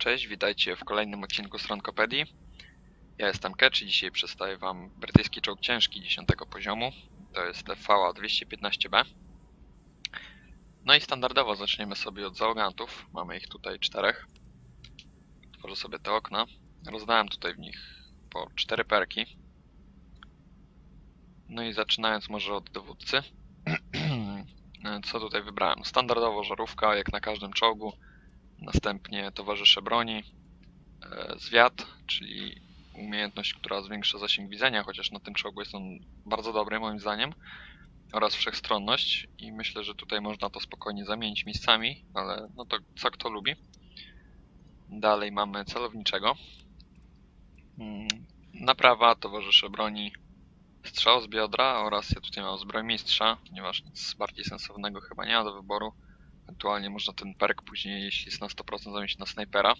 Cześć, witajcie w kolejnym odcinku Stronkopedii. Ja jestem Ketch i dzisiaj przedstawię Wam brytyjski czołg ciężki 10 poziomu. To jest VA 215B. No i standardowo zaczniemy sobie od załogantów. Mamy ich tutaj czterech. Otworzę sobie te okna. Rozdałem tutaj w nich po cztery perki. No i zaczynając może od dowódcy. Co tutaj wybrałem? Standardowo żarówka, jak na każdym czołgu. Następnie towarzysze broni, e, zwiat, czyli umiejętność, która zwiększa zasięg widzenia, chociaż na tym czołgu jest on bardzo dobry moim zdaniem, oraz wszechstronność i myślę, że tutaj można to spokojnie zamienić miejscami, ale no to co kto lubi. Dalej mamy celowniczego. Mm, Naprawa, towarzysze broni, strzał z biodra oraz ja tutaj mam zbrojmistrza, ponieważ nic bardziej sensownego chyba nie ma do wyboru. Ewentualnie można ten perk później, jeśli jest na 100%, zamienić na snajpera,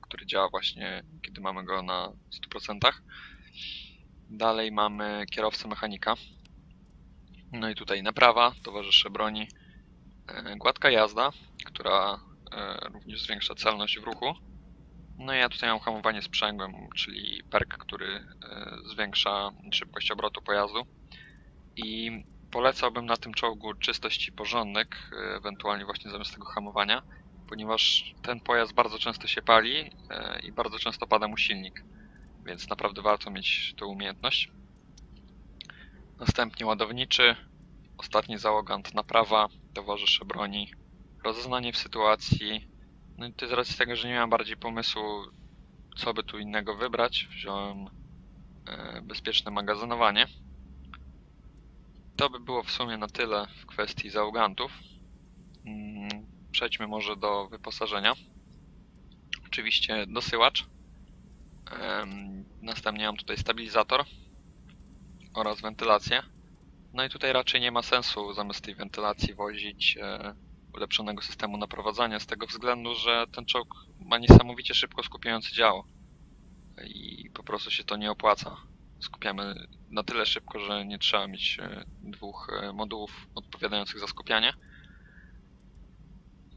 który działa właśnie, kiedy mamy go na 100%. Dalej mamy kierowcę mechanika. No i tutaj naprawa, towarzysze broni, e, gładka jazda, która e, również zwiększa celność w ruchu. No i ja tutaj mam hamowanie sprzęgłem, czyli perk, który e, zwiększa szybkość obrotu pojazdu. I polecałbym na tym czołgu czystość i porządek, e, ewentualnie właśnie zamiast tego hamowania, ponieważ ten pojazd bardzo często się pali e, i bardzo często pada mu silnik, więc naprawdę warto mieć tę umiejętność. Następnie ładowniczy, ostatni załogant naprawa, towarzysze broni, rozeznanie w sytuacji. No i to z racji tego, że nie miałem bardziej pomysłu, co by tu innego wybrać, wziąłem e, bezpieczne magazynowanie. To by było w sumie na tyle w kwestii załogantów. Mm, Przejdźmy może do wyposażenia. Oczywiście dosyłacz. Następnie mam tutaj stabilizator oraz wentylację. No i tutaj raczej nie ma sensu zamiast tej wentylacji wozić e, ulepszonego systemu naprowadzania z tego względu, że ten czołg ma niesamowicie szybko skupiający działo i po prostu się to nie opłaca. Skupiamy na tyle szybko, że nie trzeba mieć e, dwóch e, modułów odpowiadających za skupianie.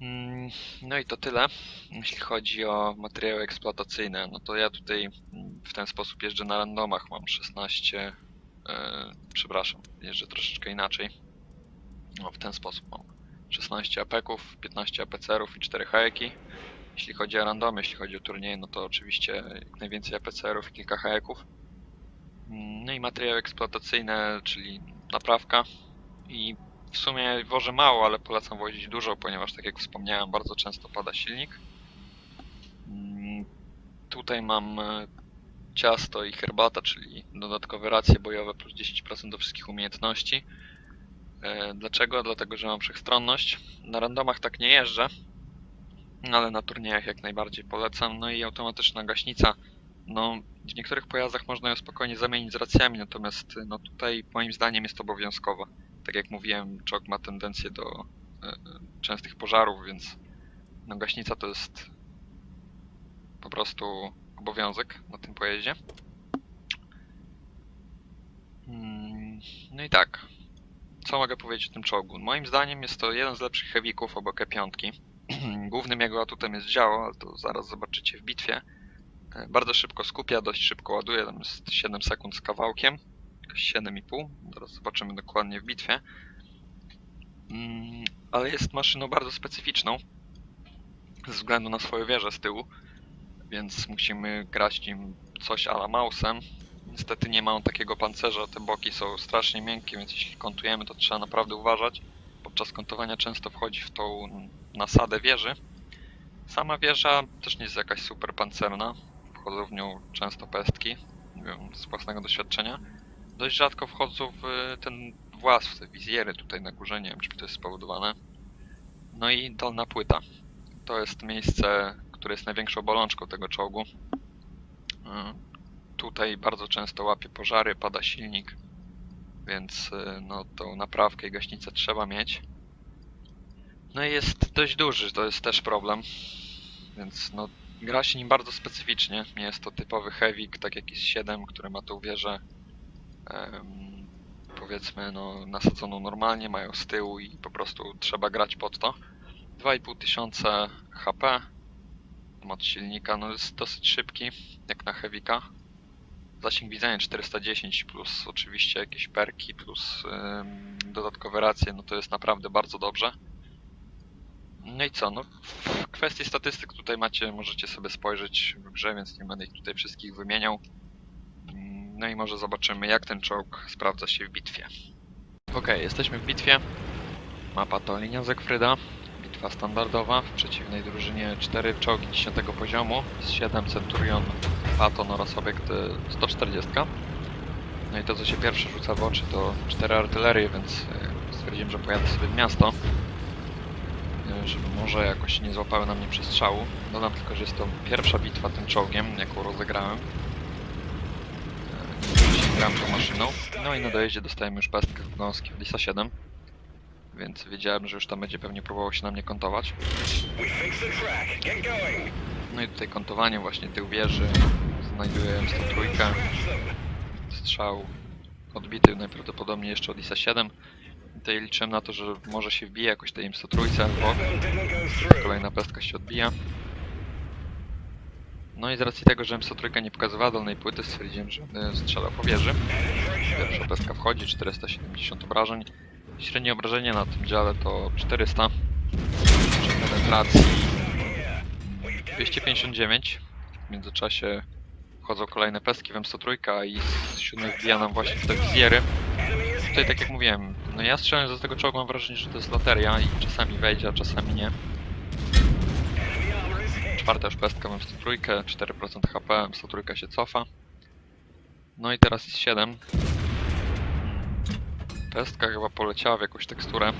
Mm, No i to tyle. Jeśli chodzi o materiały eksploatacyjne, no to ja tutaj w ten sposób jeżdżę na randomach. Mam 16, e, przepraszam, jeżdżę troszeczkę inaczej. No, w ten sposób mam 16 apeków, 15 APCR-ów i 4 hajeki. Jeśli chodzi o randomy, jeśli chodzi o turnieje, no to oczywiście jak najwięcej APCR-ów i kilka hajeków. No i materiały eksploatacyjne, czyli naprawka. I w sumie wożę mało, ale polecam wozić dużo, ponieważ tak jak wspomniałem, bardzo często pada silnik. Mm, Tutaj mam e, ciasto i herbata, czyli dodatkowe racje bojowe plus 10% do wszystkich umiejętności. E, Dlaczego? Dlatego, że mam wszechstronność. Na randomach tak nie jeżdżę, ale na turniejach jak najbardziej polecam. No i automatyczna gaśnica. No, w niektórych pojazdach można ją spokojnie zamienić z racjami, natomiast no tutaj moim zdaniem jest obowiązkowa. Tak jak mówiłem, czołg ma tendencję do e, częstych pożarów, więc no gaśnica to jest po prostu obowiązek na tym pojeździe. Mm, No i tak, co mogę powiedzieć o tym czołgu? Moim zdaniem jest to jeden z lepszych heavyków obok E5. Głównym jego atutem jest działo, ale to zaraz zobaczycie w bitwie. Bardzo szybko skupia, dość szybko ładuje, tam jest 7 sekund z kawałkiem, jakoś 7,5. Zaraz zobaczymy dokładnie w bitwie. Mm, Ale jest maszyną bardzo specyficzną ze względu na swoją wieżę z tyłu, więc musimy grać nim coś ala Mausem. Niestety nie ma on takiego pancerza, te boki są strasznie miękkie, więc jeśli kontujemy, to trzeba naprawdę uważać. Podczas kontowania często wchodzi w tą nasadę wieży. Sama wieża też nie jest jakaś super pancerna. Wchodzą w nią często pestki, wiem, z własnego doświadczenia. Dość rzadko wchodzą w ten włas, w te wizjery tutaj na górze, nie wiem czy to jest spowodowane. No i dolna płyta. To jest miejsce, które jest największą bolączką tego czołgu. Y, Tutaj bardzo często łapie pożary, pada silnik, więc y, no tą naprawkę i gaśnicę trzeba mieć. No i jest dość duży, to jest też problem. Więc no gra się nim bardzo specyficznie. Nie jest to typowy heavy, tak jak jest 7, który ma tą wieżę powiedzmy no nasadzoną normalnie, mają z tyłu i po prostu trzeba grać pod to. 2,5 tysiąca HP. Moc silnika no jest dosyć szybki, jak na Heavy'ka. Zasięg widzenia 410 plus oczywiście jakieś perki plus dodatkowe racje, no to jest naprawdę bardzo dobrze. No i co, no kwestii statystyk tutaj macie, możecie sobie spojrzeć w grze, więc nie będę ich tutaj wszystkich wymieniał. Mm, No i może zobaczymy jak ten czołg sprawdza się w bitwie. Okej, jesteśmy w bitwie. Mapa to linia Zegfryda. Bitwa standardowa. W przeciwnej drużynie 4 czołgi 10 poziomu, z 7 Centurion, Patton oraz obiekt y, 140. No i to co się pierwsze rzuca w oczy to 4 artylerie, więc y, stwierdziłem, że pojadę sobie w miasto. Żeby może jakoś nie złapały na mnie przestrzału. Dodam tylko, że jest to pierwsza bitwa tym czołgiem, jaką rozegrałem. Y, Nie gram tą maszyną. No i na dojeździe dostajemy już pestkę w gąski w Lisa 7. Więc wiedziałem, że już tam będzie pewnie próbował się na mnie kontować. No i tutaj kontowanie właśnie tych wieży. Znajduję M103. Strzał odbity najprawdopodobniej jeszcze od ISA 7. Tutaj liczyłem na to, że może się wbije jakoś tej M103 albo kolejna pestka się odbija. No i z racji tego, że M103 nie pokazywała dolnej płyty, stwierdziłem, że będę strzelał po wieży. Pierwsza pestka wchodzi, 470 obrażeń. Średnie obrażenie na tym dziale to 400. Przy penetracji 259. W międzyczasie wchodzą kolejne pestki w M103 i z siódmej wbija nam właśnie te wizjery. Tutaj tak jak mówiłem, no ja strzelając z tego czołgu mam wrażenie, że to jest loteria i czasami wejdzie, a czasami nie. Czwarta już pestka mam 103, 4% HP, 103 się cofa. No i teraz jest 7. Pestka chyba poleciała w jakąś teksturę.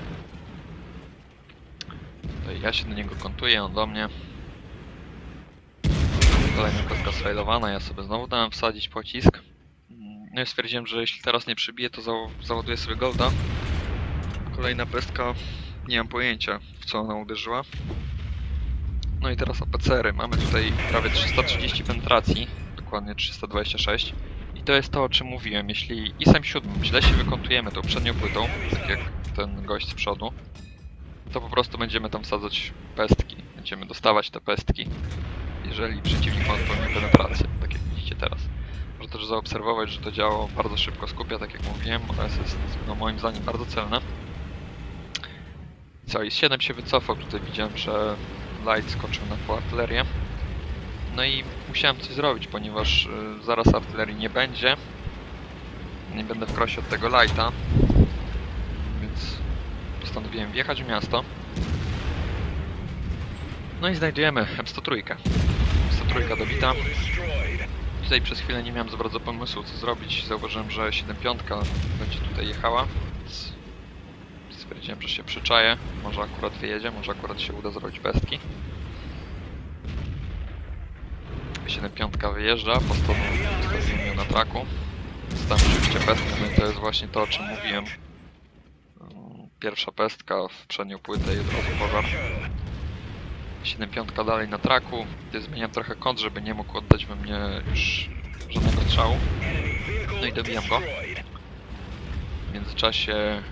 Tutaj ja się do niego kontuję, on do mnie. Kolejna pestka sfailowana, ja sobie znowu dałem wsadzić pocisk. No i stwierdziłem, że jeśli teraz nie przybije, to za załaduję sobie golda. Kolejna pestka, nie mam pojęcia w co ona uderzyła. No i teraz APCR-y. Mamy tutaj prawie 330 penetracji, dokładnie 326. I to jest to, o czym mówiłem. Jeśli ISem 7 źle się wykontujemy tą przednią płytą, tak jak ten gość z przodu, to po prostu będziemy tam wsadzać pestki. Będziemy dostawać te pestki, jeżeli przeciwnik ma odpowiednią penetrację, tak jak widzicie teraz. Można też zaobserwować, że to działo bardzo szybko skupia, tak jak mówiłem, oraz jest no, moim zdaniem bardzo celne. Co, i z 7 się wycofał, tutaj widziałem, że Light skoczył na tą artylerię. No i musiałem coś zrobić, ponieważ y, zaraz artylerii nie będzie. Nie będę w krosie od tego Lighta. Więc postanowiłem wjechać w miasto. No i znajdujemy M103. M103 dobita. Tutaj przez chwilę nie miałem za bardzo pomysłu co zrobić. Zauważyłem, że 7.5 będzie tutaj jechała. Więc stwierdziłem, że się przyczaję. Może akurat wyjedzie, może akurat się uda zrobić pestki. 7.5 wyjeżdża, postawiłem ją na traku. Tam oczywiście pestkę, no i to jest właśnie to, o czym mówiłem. Mm, Pierwsza pestka w przednią płytę i od razu pożar. 7.5 dalej na traku. Tutaj zmieniam trochę kąt, żeby nie mógł oddać we mnie już żadnego strzału. No i dobijam go. W międzyczasie e,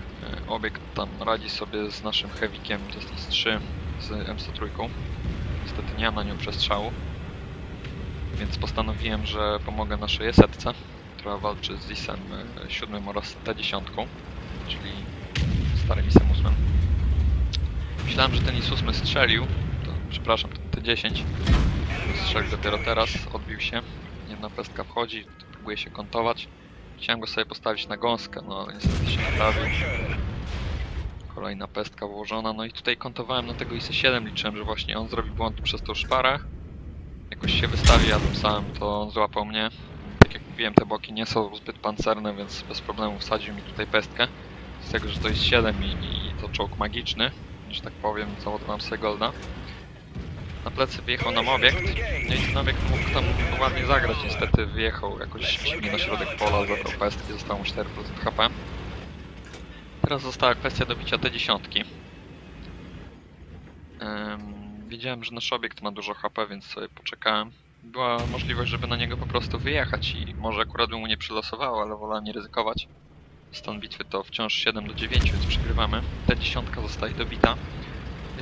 obiekt tam radzi sobie z naszym Heavykiem Justice 3 z M103. Niestety nie mam na nią przestrzału. Więc postanowiłem, że pomogę naszej setce, która walczy z ISem 7 oraz T10, czyli starym ISem 8. Myślałem, że ten IS 8 strzelił, to, przepraszam, ten T10 strzelił dopiero teraz, odbił się. Jedna pestka wchodzi, próbuje się kontować. Chciałem go sobie postawić na gąskę, no niestety się naprawił. Kolejna pestka włożona, no i tutaj kontowałem na tego IS-7, liczyłem, że właśnie on zrobi błąd przez tą szparę. Jakoś się wystawi, a tym samym to on złapał mnie. Tak jak mówiłem, te boki nie są zbyt pancerne, więc bez problemu wsadził mi tutaj pestkę. Z tego, że to jest 7 i, i to czołg magiczny, że tak powiem, załadowałem sobie golda. Na plecy wyjechał nam obiekt, no i ten obiekt mógł tam ładnie zagrać, niestety wyjechał jakoś dziwnie na środek pola, zabrał pestki, zostało mu 4% HP. Teraz została kwestia dobicia te dziesiątki. Ym, wiedziałem, że nasz obiekt ma dużo HP, więc sobie poczekałem. Była możliwość, żeby na niego po prostu wyjechać i może akurat by mu nie przylosowało, ale wolałem nie ryzykować. Stan bitwy to wciąż 7 do 9, więc przegrywamy. Ta dziesiątka zostaje dobita.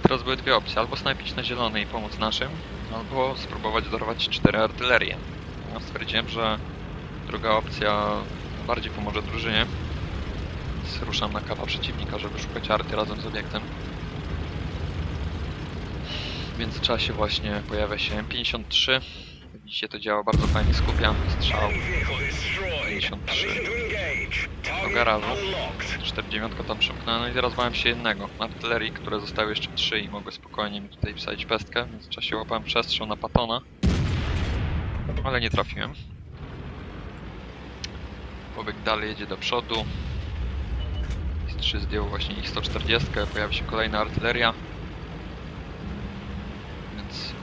Teraz były dwie opcje. Albo snajpić na zielony i pomóc naszym, albo spróbować dorwać cztery artylerie. Ja stwierdziłem, że druga opcja bardziej pomoże drużynie. Więc ruszam na kawa przeciwnika, żeby szukać arty razem z obiektem. W międzyczasie właśnie pojawia się M53. Widzicie, to działa bardzo fajnie, skupia strzał. 53 do garażu. 49 tam przymknąłem, no i teraz bałem się jednego. Artylerii, które zostały jeszcze trzy i mogły spokojnie mi tutaj wsadzić pestkę. W międzyczasie łapałem przestrzał na patona. Ale nie trafiłem. Pobieg dalej jedzie do przodu. Z 3 zdjął właśnie ich 140, pojawi się kolejna artyleria.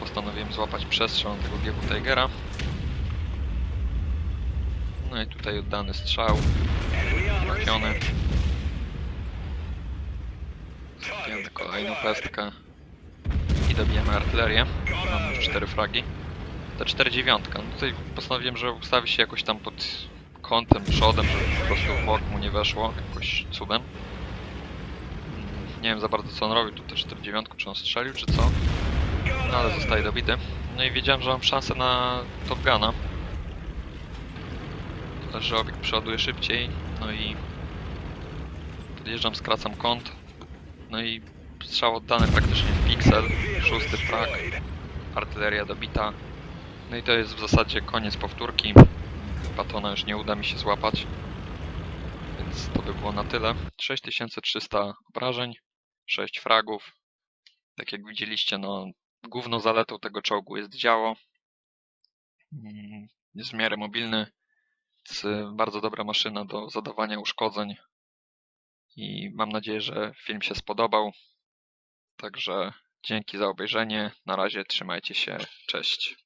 Postanowiłem złapać przestrzał tego GW Tigera. No i tutaj oddany strzał. Trafiony. Zabijamy kolejną pestkę. I dobijemy artylerię. Mamy już 4 fragi. Ta 4 dziewiątka. No tutaj postanowiłem, że ustawi się jakoś tam pod kątem, przodem, żeby po prostu w mu nie weszło jakoś cudem. Nie wiem za bardzo co on robił tutaj 4 dziewiątku, czy on strzelił, czy co. No ale zostaje dobity. No i wiedziałem, że mam szansę na Top Guna. Tyle, że obiekt przeładuje szybciej, no i podjeżdżam, skracam kąt, no i strzał oddany praktycznie w piksel, szósty frag, artyleria dobita, no i to jest w zasadzie koniec powtórki, Patona już nie uda mi się złapać, więc to by było na tyle. 6300 obrażeń, 6 fragów, tak jak widzieliście, no główną zaletą tego czołgu jest działo, jest w miarę mobilny, jest y, bardzo dobra maszyna do zadawania uszkodzeń. I mam nadzieję, że film się spodobał. Także dzięki za obejrzenie. Na razie trzymajcie się. Cześć.